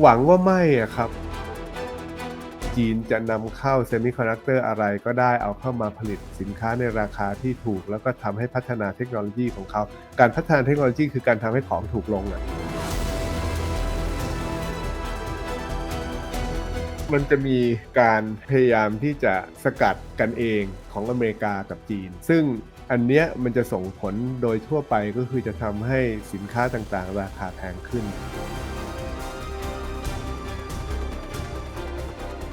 หวังว่าไม่อะครับ จีนจะนำเข้าเซมิคอนดักเตอร์อะไรก็ได้เอาเข้ามาผลิตสินค้าในราคาที่ถูก แล้วก็ทำให้พัฒนาเทคโนโลยีของเขา การพัฒนาเทคโนโลยีคือการทำให้ของถูกลงอะมันจะมีการพยายามที่จะสกัดกันเองของอเมริกากับจีน ซึ่งอันเนี้ยมันจะส่งผลโดยทั่วไปก็คือจะทำให้สินค้าต่างๆ ราคาแพงขึ้น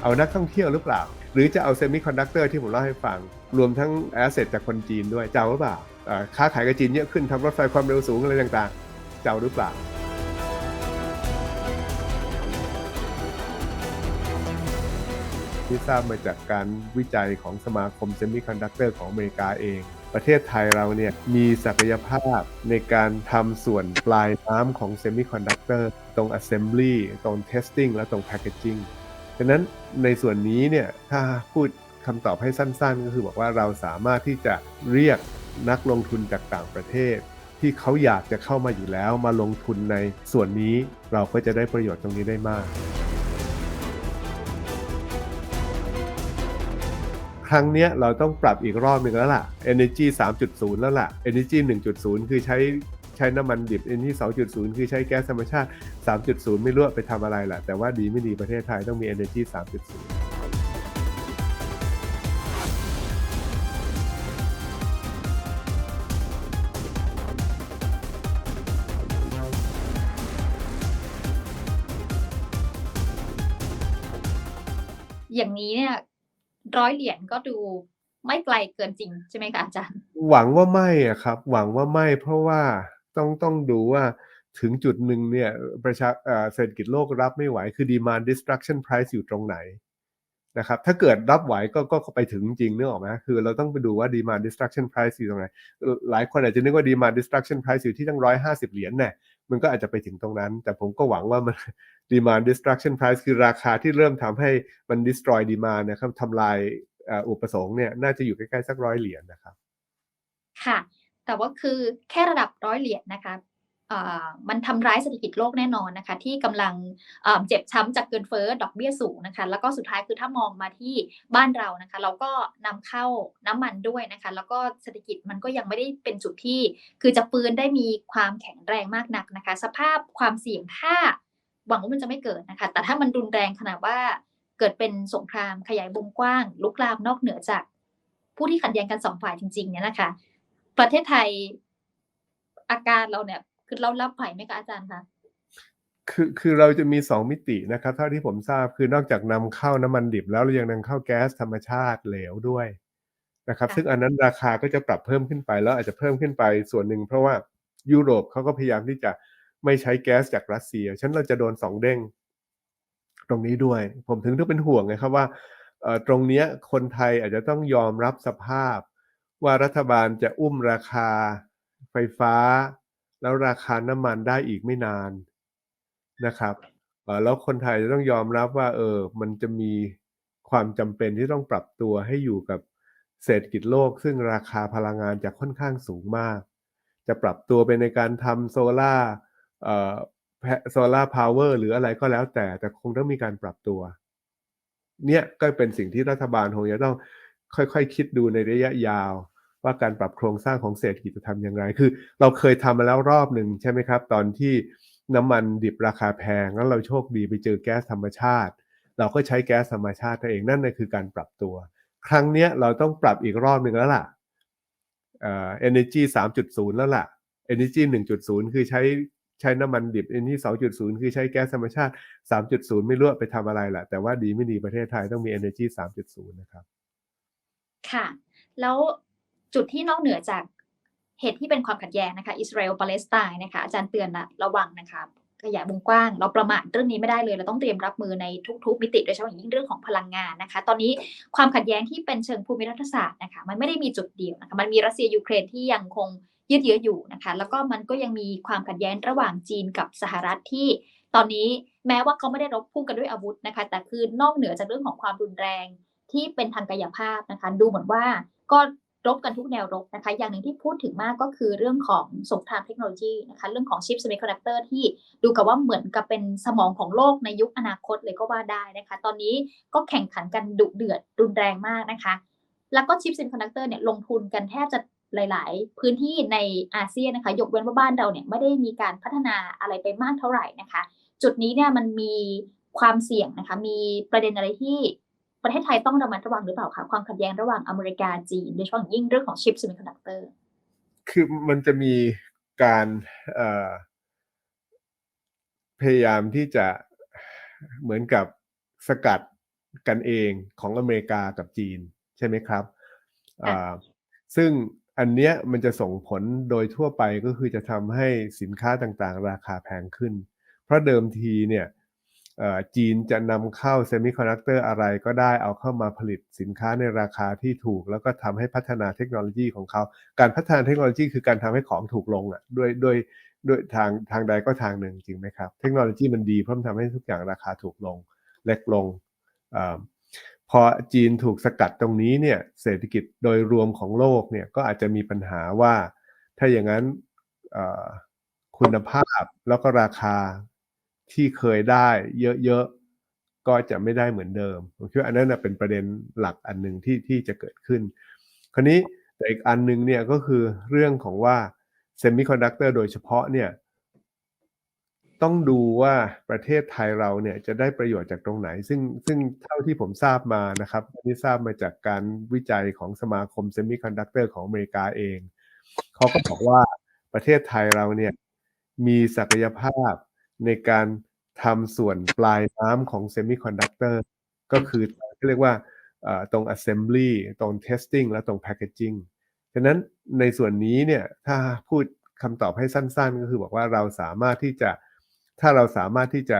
เอานักท่องเที่ยวหรือเปล่า หรือจะเอาเซมิคอนดักเตอร์ที่ผมเล่าให้ฟัง รวมทั้งแอสเซทจากคนจีนด้วยเจะเอาหรือเปล่าค้าขายกับจีนเยอะขึ้นทำรถไฟความเร็วสูงอะไรต่างๆ เจะเอาหรือเปล่าที่ทราบมาจากการวิจัยของสมาคมเซมิคอนดักเตอร์ของอเมริกาเอง ประเทศไทยเราเนี่ยมีศักยภาพในการทำส่วนปลายน้ำของเซมิคอนดักเตอร์ตรง Assembly ตรง Testing และตรง Packaging ดังนั้นในส่วนนี้เนี่ยถ้าพูดคำตอบให้สั้นๆ ก็คือบอกว่าเราสามารถที่จะเรียกนักลงทุนจากต่างประเทศ ที่เขาอยากจะเข้ามาอยู่แล้วมาลงทุนในส่วนนี้เราก็จะได้ประโยชน์ตรงนี้ได้มาก ครั้งนี้เราต้องปรับอีกรอบหนึ่งแล้วล่ะ Energy 3.0 แล้วล่ะ Energy 1.0 คือใช้ ใช้น้ำมันดิบ Energy 2.0 คือใช้แก๊สธรรมชาติ 3.0 ไม่รู้ว่าไปทำอะไรล่ะแต่ว่าดีไม่ดีประเทศไทยต้องมี Energy 3.0อย่างนี้เนี่ยร้อยเหรียญก็ดูไม่ไกลเกินจริงใช่ไหมคะอาจารย์ หวังว่าไม่อะครับ หวังว่าไม่เพราะว่า ต้องต้องดูว่าถึงจุดหนึ่งเนี่ยประชาเศรษฐกิจโลกรับไม่ไหว คือ demand destruction price อยู่ตรงไหนนะครับถ้าเกิดรับไหวก็ก็ไปถึงจริงนึกออกไหมคือเราต้องไปดูว่า demand destruction price อยู่ตรงไหน หลายคนอาจจะนึกว่า demand destruction price อยู่ที่ตั้งร้อยห้าสิบเหรียญเนี่ยมันก็อาจจะไปถึงตรงนั้น แต่ผมก็หวังว่ามัน demand destruction price คือราคาที่เริ่มทำให้มัน destroy demand นะครับทำลายอุปสงค์เนี่ยน่าจะอยู่ใกล้ๆสักร้อยเหรียญนะครับ ค่ะ แต่ว่าคือแค่ระดับร้อยเหรียญนะคะมันทำร้ายเศรษฐกิจโลกแน่นอนนะคะ ที่กำลังเอ่อเจ็บช้ำจากเกินเฟ้อดอกเบี้ยสูงนะคะ แล้วก็สุดท้ายคือถ้ามองมาที่บ้านเรานะคะ เราก็นำเข้าน้ำมันด้วยนะคะ แล้วก็เศรษฐกิจมันก็ยังไม่ได้เป็นจุดที่ คือจะฟื้นได้มีความแข็งแรงมากนักนะคะ สภาพความเสี่ยงถ้าหวังว่ามันจะไม่เกิดนะคะ แต่ถ้ามันรุนแรงขนาดว่าเกิดเป็นสงครามขยายวงกว้าง ลุกลามนอกเหนือจาก ผู้ที่ขัดแย้งกันสองฝ่ายจริงๆเนี่ยนะคะ ประเทศไทยอาการเราเนี่ย คือเรารับไหวไหมคะอาจารย์คะคือคือเราจะมี 2 มิตินะครับเท่าที่ผมทราบคือนอกจากนำเข้าน้ำมันดิบแล้วเรายังนำเข้าแก๊สธรรมชาติเหลวด้วยนะครับ ซึ่งอันนั้นราคาก็จะปรับเพิ่มขึ้นไปแล้วอาจจะเพิ่มขึ้นไปส่วนหนึ่งเพราะว่ายุโรปเขาก็พยายามที่จะไม่ใช้แก๊สจากรัสเซียฉะนันเราจะโดนสองเด้งตรงนี้ด้วย ผมถึงต้องเป็นห่วงไงครับว่าเอ่อตรงเนี้ยคนไทยอาจจะต้องยอมรับสภาพ ว่ารัฐบาลจะอุ้มราคาไฟฟ้า แล้วราคาน้ำมันได้อีกไม่นานนะครับแล้วคนไทยจะต้องยอมรับว่าเออมันจะมีความจำเป็นที่ต้องปรับตัวให้อยู่กับเศรษฐกิจโลก ซึ่งราคาพลังงานจะค่อนข้างสูงมาก จะปรับตัวไปในการทำโซล่าเอ่อโซล่าพาวเวอร์หรืออะไรก็แล้วแต่ แต่คงต้องมีการปรับตัว เนี่ยก็เป็นสิ่งที่รัฐบาลคงจะต้องค่อยๆคคิดดูในระยะยาว ว่าการปรับโครงสร้างของเศรษฐกิจจะทำอย่างไร คือ เราเคยทำมาแล้วรอบหนึ่งใช่ไหมครับ ตอนที่น้ำมันดิบราคาแพง แล้วเราโชคดีไปเจอแก๊สธรรมชาติ เราก็ใช้แก๊สธรรมชาติตัวเองนั่นคือการปรับตัว ครั้งเนี้ยเราต้องปรับอีกรอบหนึ่งแล้วล่ะเอ่อ energy 3.0 แล้วล่ะ energy 1.0 คือใช้ใช้น้ำมันดิบ energy 2.0 คือใช้แก๊สธรรมชาติ 3.0 ไม่รู้ไปทำอะไรล่ะแต่ว่าดีไม่ดีประเทศไทยต้องมี energy 3.0 นะครับ ค่ะ แล้ว จุดที่นอกเหนือจากเหตุที่เป็นความขัดแย้งนะคะอิสราเอลปาเลสไตน์นะคะอาจารย์เตือนละระวังนะคะขยายวงกว้าง เราประมาทเรื่องนี้ไม่ได้เลยเราต้องเตรียมรับมือในทุก ๆ มิติโดยเฉพาะอย่างยิ่งเรื่องของพลังงานนะคะ ตอนนี้ความขัดแย้งที่เป็นเชิงภูมิรัฐศาสตร์นะคะมันไม่ได้มีจุดเดียวนะคะมันมีรัสเซียยูเครนที่ยังคงยืดเยื้ออยู่นะคะ แล้วก็มันก็ยังมีความขัดแย้งระหว่างจีนกับสหรัฐที่ ตอนนี้แม้ว่าเขาไม่ได้รบพุ่งกันด้วยอาวุธนะคะ แต่คือนอกเหนือจากเรื่องของความรุนแรงที่เป็นทางกายภาพนะคะ ดูเหมือนว่าก็ รบกันทุกแนวรบนะคะ อย่างหนึ่งที่พูดถึงมากก็คือเรื่องของสงครามเทคโนโลยีนะคะ เรื่องของชิปเซมิคอนดักเตอร์ที่ดูกับว่าเหมือนกับเป็นสมองของโลกในยุคอนาคตเลยก็ว่าได้นะคะ ตอนนี้ก็แข่งขันกันดุเดือดรุนแรงมากนะคะ แล้วก็ชิปเซมิคอนดักเตอร์เนี่ยลงทุนกันแทบจะหลาย ๆ พื้นที่ในอาเซียนนะคะ ยกเว้นว่าบ้านเราเนี่ยไม่ได้มีการพัฒนาอะไรไปมากเท่าไหร่นะคะ จุดนี้เนี่ยมันมีความเสี่ยงนะคะ มีประเด็นอะไรที่ ประเทศไทยต้องระมัดระวังหรือเปล่าคะความขัดแย้งระหว่างอเมริกาจีนโดยเฉพาะอย่างยิ่งเรื่องของชิปเซมิคอนดักเตอร์คือมันจะมีการเอ่อพยายามที่จะเหมือนกับสกัดกันเองของอเมริกากับจีน ใช่ไหมครับอ่าซึ่งอันเนี้ยมันจะส่งผลโดยทั่วไปก็คือจะทำให้สินค้าต่างๆ ราคาแพงขึ้น เพราะเดิมทีเนี่ยเอ่อ จีนจะนำเข้าเซมิคอนดักเตอร์อะไรก็ได้เอาเข้ามาผลิตสินค้าในราคาที่ถูก แล้วก็ทำให้พัฒนาเทคโนโลยีของเขา การพัฒนาเทคโนโลยีคือการทำให้ของถูกลงอะด้วยด้วยด้วยทางทางใดก็ทางหนึ่งจริงไหมครับ เทคโนโลยีมันดีเพราะมันทำให้ทุกอย่างราคาถูกลงเล็กลงอพอจีนถูกสกัดตรงนี้เนี่ยเศรษฐกิจโดยรวมของโลกเนี่ยก็อาจจะมีปัญหาว่า ถ้าอย่างนั้นคุณภาพแล้วก็ราคา ที่เคยได้เยอะๆ ก็จะไม่ได้เหมือนเดิม ผมคิดว่าอันนั้นเป็นประเด็นหลักอันหนึ่งที่ที่จะเกิดขึ้น คราวนี้แต่อีกอันหนึงเนี่ยก็คือเรื่องของว่าเซมิคอนดักเตอร์โดยเฉพาะเนี่ยต้องดูว่าประเทศไทยเราเนี่ยจะได้ประโยชน์จากตรงไหน ซึ่งซึ่งเท่าที่ผมทราบมานะครับที่ทราบมาจากการวิจัยของสมาคมเซมิคอนดักเตอร์ของอเมริกาเอง เขาก็บอกว่าประเทศไทยเราเนี่ยมีศักยภาพ ในการทำส่วนปลายน้ำของเซมิคอนดักเตอร์ก็คือเรียกว่าตรง assembly ตรง testing และตรง packaging ฉะนั้นในส่วนนี้เนี่ยถ้าพูดคำตอบให้สั้นๆ ก็คือบอกว่าเราสามารถที่จะถ้าเราสามารถที่จะ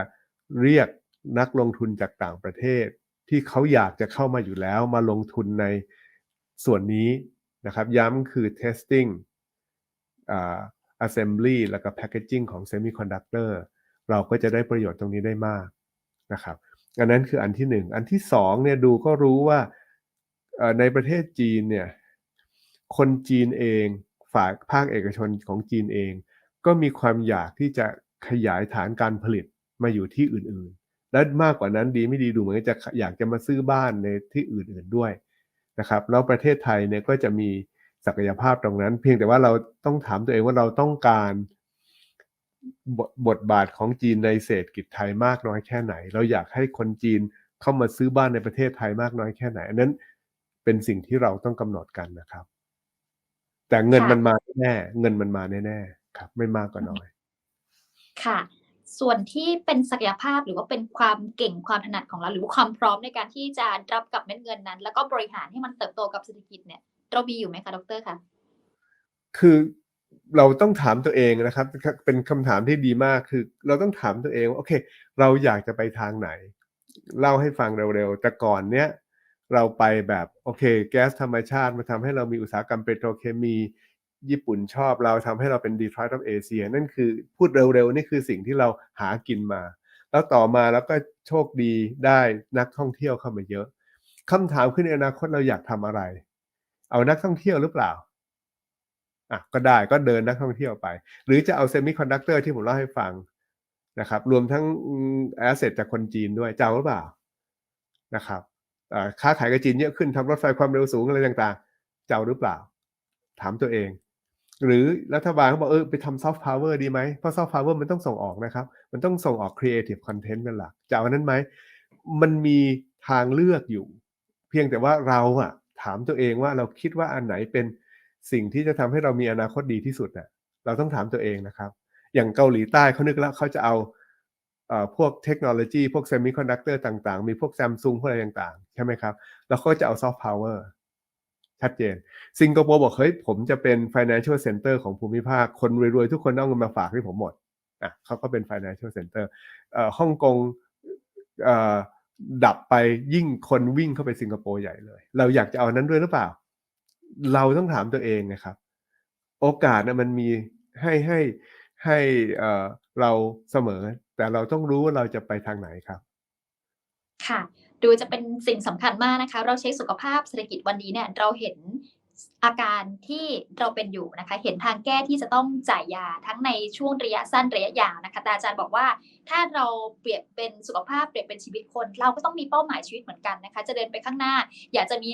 เรียกนักลงทุนจากต่างประเทศ ที่เขาอยากจะเข้ามาอยู่แล้วมาลงทุนในส่วนนี้นะครับย้ำคือ testing อ่า assembly แล้วก็ packaging ของ semiconductor เราก็จะได้ประโยชน์ตรงนี้ได้มากนะครับอันนั้นคืออันที่หนึ่งอันที่สองเนี่ยดูก็รู้ว่าในประเทศจีนเนี่ยคนจีนเองฝ่ายภาคเอกชนของจีนเอง ก็มีความอยากที่จะขยายฐานการผลิตมาอยู่ที่อื่นๆ และมากกว่านั้นดีไม่ดีดูเหมือนจะอยากจะมาซื้อบ้านในที่อื่นๆด้วยนะครับแล้วประเทศไทยเนี่ยก็จะมีศักยภาพตรงนั้น เพียงแต่ว่าเราต้องถามตัวเองว่าเราต้องการ บทบทบาทของจีนในเศรษฐกิจไทยมากน้อยแค่ไหน เราอยากให้คนจีนเข้ามาซื้อบ้านในประเทศไทยมากน้อยแค่ไหน อันนั้นเป็นสิ่งที่เราต้องกำหนดกันนะครับ แต่เงินค่ะมันมาแน่เงินมันมาแน่ๆครับ ไม่มากก็น้อย ค่ะ ส่วนที่เป็นศักยภาพหรือว่าเป็นความเก่งความถนัดของเรา หรือว่าความพร้อมในการที่จะรับกับเม็ดเงินนั้น แล้วก็บริหารให้มันเติบโตกับเศรษฐกิจเนี่ย เรามีอยู่ไหมคะดรคะคือ เราต้องถามตัวเองนะครับ เป็นคำถามที่ดีมากคือ เราต้องถามตัวเองว่าโอเค เราอยากจะไปทางไหน เล่าให้ฟังเร็วๆ แต่ก่อนเนี้ยเราไปแบบโอเค แก๊สธรรมชาติมาทำให้เรามีอุตสาหกรรมเปโตรเคมี ญี่ปุ่นชอบเราทำให้เราเป็น Detroit of Asia นั่นคือพูดเร็วๆ นี่คือสิ่งที่เราหากินมา แล้วต่อมาแล้วก็โชคดีได้นักท่องเที่ยวเข้ามาเยอะคำถามคือในอนาคตเราอยากทำอะไร เอานักท่องเที่ยวหรือเปล่า อะก็ได้ก็เดินนักท่องเที่ยวไป หรือจะเอาเซมิคอนดักเตอร์ที่ผมเล่าให้ฟังนะครับ รวมทั้งแอสเซทจากคนจีนด้วยจะเอาหรือเปล่านะครับค้าขายกับจีนเยอะขึ้นทำรถไฟความเร็วสูงอะไรต่างๆจะเอาหรือเปล่า ถามตัวเอง หรือรัฐบาลเขาบอกเออไปทำซอฟต์พาวเวอร์ดีไหมเพราะซอฟต์พาวเวอร์มันต้องส่งออกนะครับ มันต้องส่งออกครีเอทีฟคอนเทนต์เป็นหลักจะเอาอันนั้นไหมมันมีทางเลือกอยู่ เพียงแต่ว่าเราอะถามตัวเองว่าเราคิดว่าอันไหนเป็น สิ่งที่จะทำให้เรามีอนาคตดีที่สุดอะเราต้องถามตัวเองนะครับ อย่างเกาหลีใต้เขานึกแล้วเขาจะเอาพวกเทคโนโลยี พวกเซมิคอนดักเตอร์ต่างๆ มีพวกซัมซุงพวกอะไรต่างๆ ใช่ไหมครับ แล้วก็จะเอาซอฟต์พาวเวอร์ชัดเจน สิงคโปร์บอก เฮ้ย ผมจะเป็น financial center ของภูมิภาค คนรวยๆ ทุกคนเอาเงินมาฝากให้ผมหมดอะเขาก็เป็น financial center เอ่อฮ่องกงเอ่อดับไปยิ่งคนวิ่งเข้าไปสิงคโปร์ใหญ่เลย เราอยากจะเอานั้นด้วยหรือเปล่า เราต้องถามตัวเองนะครับ โอกาสนะมันมีให้ให้ให้เราเสมอ แต่เราต้องรู้ว่าเราจะไปทางไหนครับ ค่ะ ดูจะเป็นสิ่งสำคัญมากนะคะ เราเช็คสุขภาพเศรษฐกิจวันนี้เนี่ยเราเห็นอาการที่เราเป็นอยู่นะคะ เห็นทางแก้ที่จะต้องจ่ายยาทั้งในช่วงระยะสั้นระยะยาวนะคะแต่อาจารย์บอกว่าถ้าเราเปรียบเป็นสุขภาพเปรียบเป็นชีวิตคน เราก็ต้องมีเป้าหมายชีวิตเหมือนกันนะคะ จะเดินไปข้างหน้า อยากจะมี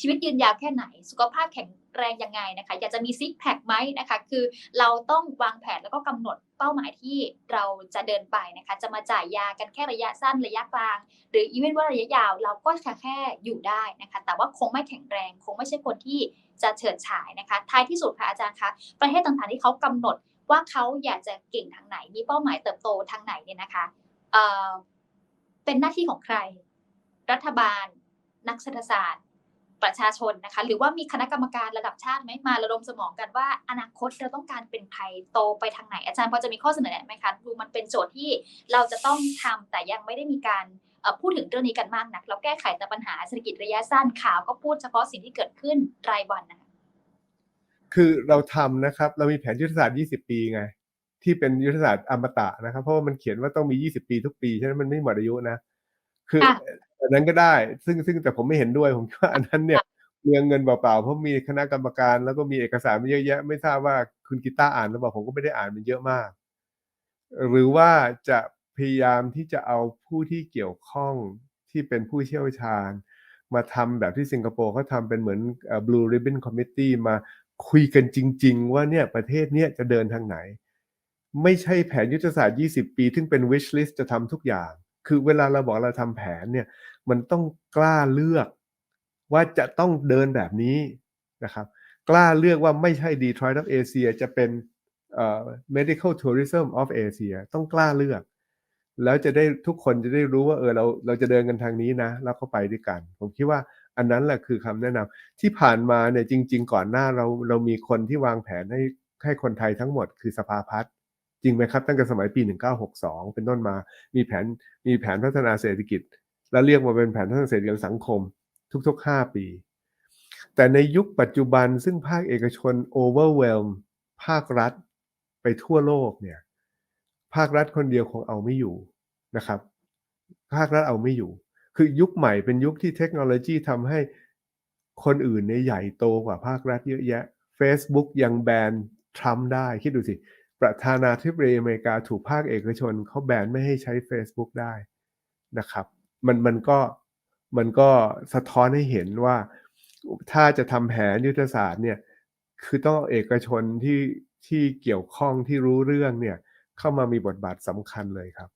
ชีวิตยืนยาวแค่ไหน สุขภาพแข็งแรงยังไงนะคะ อยากจะมีซิกแพคไหมนะคะ คือเราต้องวางแผนแล้วก็กำหนดเป้าหมายที่เราจะเดินไปนะคะ จะมาจ่ายยากันแค่ระยะสั้นระยะกลาง หรืออีเวนต์ว่าระยะยาว เราก็แค่แค่อยู่ได้นะคะ แต่ว่าคงไม่แข็งแรง คงไม่ใช่คนที่จะเฉิดฉายนะคะ ท้ายที่สุดค่ะอาจารย์คะ ประเทศต่างๆที่เขากำหนดว่าเขาอยากจะเก่งทางไหน มีเป้าหมายเติบโตทางไหนเนี่ยนะคะเอ่อเป็นหน้าที่ของใคร รัฐบาล นักเศรษฐศาสตร์ ประชาชนนะคะ หรือว่ามีคณะกรรมการระดับชาติไหมมาระดมสมองกันว่า อนาคตเราต้องการเป็นใครโตไปทางไหนอาจารย์พอจะมีข้อเสนอแนะไหมคะดูมันเป็นโจทย์ที่เราจะต้องทำแต่ยังไม่ได้มีการเอ่อพูดถึงเรื่องนี้กันมากนักเราแก้ไขแต่ปัญหาเศรษฐกิจระยะสั้นข่าวก็พูดเฉพาะสิ่งที่เกิดขึ้นรายวันนะคะคือเราทำนะครับ เรามีแผนยุทธศาสตร์ 20 ปีไง ที่เป็นยุทธศาสตร์อมตะนะครับ เพราะว่ามันเขียนว่าต้องมี 20 ปีทุกปีฉะนั้นมันไม่หมดอายุนะ คือ ค่ะอันนั้นก็ได้ ซึ่งซึ่งแต่ผมไม่เห็นด้วย ผมคิดว่าอันนั้นเนี่ยเมืองเงินเปล่าๆ เพราะมีคณะกรรมการแล้วก็มีเอกสารมาเยอะแยะ ไม่ทราบว่าคุณกีตาร์อ่านหรือเปล่าผมก็ไม่ได้อ่านมันเยอะมาก หรือว่าจะพยายามที่จะเอาผู้ที่เกี่ยวข้องที่เป็นผู้เชี่ยวชาญ มาทำแบบที่สิงคโปร์เขาทำเป็นเหมือนเอ่อ Blue Ribbon Committee มาคุยกันจริง ๆ ว่าเนี่ยประเทศเนี้ยจะเดินทางไหน ไม่ใช่แผนยุทธศาสตร์ 20 ปี ซึ่งเป็น wish list จะทำทุกอย่าง คือเวลาเราบอกเราทำแผนเนี่ย มันต้องกล้าเลือก ว่าจะต้องเดินแบบนี้นะครับ กล้าเลือกว่าไม่ใช่ Detroit of Asia จะเป็นเอ่อ medical tourism of Asia ต้องกล้าเลือก แล้วจะได้ทุกคนจะได้รู้ว่าเออเราเราจะเดินกันทางนี้นะ แล้วก็ไปด้วยกัน ผมคิดว่าอันนั้นแหละคือคำแนะนำที่ผ่านมาเนี่ยจริง ๆ ก่อนหน้าเราเรามีคนที่วางแผนให้ให้คนไทยทั้งหมดคือสภาพัฒน์จริงไหมครับ ตั้งแต่สมัยปี 1962 เป็นต้นมา มีแผนมีแผนพัฒนาเศรษฐกิจ แล้วเรียกมาเป็นแผนพัฒนาเศรษฐกิจและสังคมทุกๆ 5 ปี แต่ในยุคปัจจุบันซึ่งภาคเอกชน overwhelm ภาครัฐไปทั่วโลกเนี่ยภาครัฐคนเดียวคงเอาไม่อยู่นะครับ ภาครัฐเอาไม่อยู่ คือยุคใหม่เป็นยุคที่เทคโนโลยีทำให้คนอื่นเนี่ยใหญ่โตกว่าภาครัฐเยอะแยะ Facebook ยังแบนทรัมป์ได้คิดดูสิ ประธานาธิบดีอเมริกาถูกภาคเอกชนเขาแบนไม่ให้ใช้ Facebook ได้นะครับ มันมันก็มันก็สะท้อนให้เห็นว่า ถ้าจะทำแผนยุทธศาสตร์เนี่ยคือต้องเอกชนที่ที่เกี่ยวข้องที่รู้เรื่องเนี่ยเข้ามามีบทบาทสำคัญเลยครับ